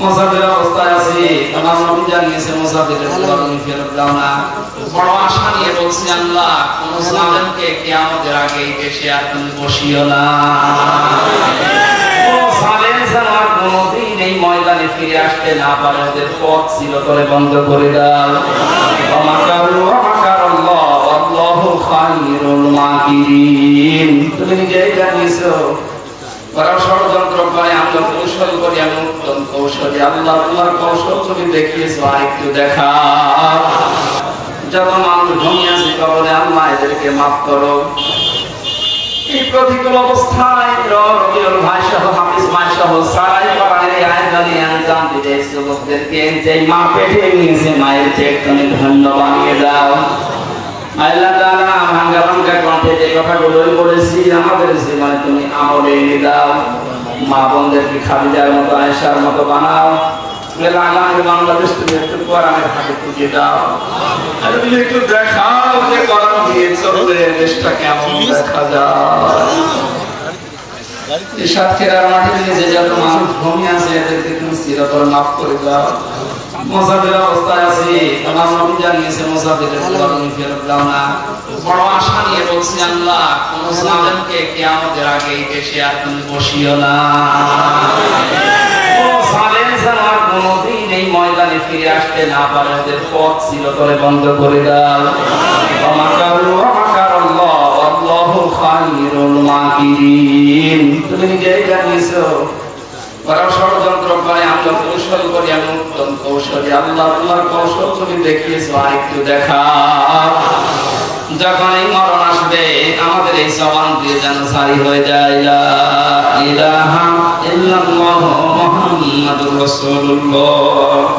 মুসাফির অবস্থায় আছি। আমার নবী জানিয়েছে মুসাফিরের তুমি ফেরত দাও না। বড় আশা নিয়ে বলছি আল্লাহ কোন সালেমকে কিয়ামতের আগে এই দেশে আর তুমি বসিও না। কোন সালেম যেন আর কোনোদিন এই ময়দানে ফিরে আসতে না পারে। ওদের পথ ছিল করে বন্ধ করে দাও। অমাকারু অমাকারাল্লাহ আল্লাহু খায়রুল মাকিরিন। তুমি নিজেই জানিয়েছো ষড়যন্ত্র করে আমরা কৌশল করি, আমি উত্তম কৌশলী। আল্লাহ, তোমার কৌশল তুমি দেখিয়েছো আর একটু দেখা যত মানুষ ঘুমিয়ে আছে কবরে আল্লাহ এদেরকে মাফ করো। এই প্রতিকূল অবস্থায় রবিউল ভাই সহ হাফিজ ভাই সহ সারাই পাড়ার আয়োজনে আঞ্জাম দিতে এসেছে যে মা পেটে নিয়েছে, মায়ের চেক তুমি ধন্য বানিয়ে দাও। আল্লাহ তাআলা ভাঙ্গা ভাঙ্গা কণ্ঠে যে কথাগুলোই বলেছি, আমাদের জীবনে তুমি আমলে এনে দাও। মা বোনদেরকে খাদিজার মতো, আয়েশার মতো বানাও। বাংলাদেশ তুমি একটু কোরআনের হাতে দাও। তুমি একটু দেখাও যে দিয়ে চলবে, দেশটা কেমন দেখা যায়। যে যত মানুষ ভূমি আছে, এদেরকে তুমি চিরতর মাফ করে দাও। মুসাফির অবস্থায় আছি। আমার নবী জানিয়েছে মুসাফিরের দোয়া ফেরত দাও না। বড় আশা নিয়ে বলছি আল্লাহ কোন সালেমকে কিয়ামতের আগে এই দেশে আর তুমি বসিও না। কোন সালেম যেন আর কোনোদিন এই ময়দানে ফিরে আসতে না পারে। ওদের পথ ছিল করে বন্ধ করে দাও। তুমি নিজেই জানিয়েছো করে আমরা কৌশল করি, আমি উত্তম কৌশলী। আল্লাহ তোমার কৌশল তুমি দেখিয়েছো, আর দেখা যখন এই মরণ আসবে, আমাদের এই সবান দিয়ে যেন সারি হয়ে যায় ইলাহা ইল্লাল্লাহ মুহাম্মাদুর রাসূলুল্লাহ।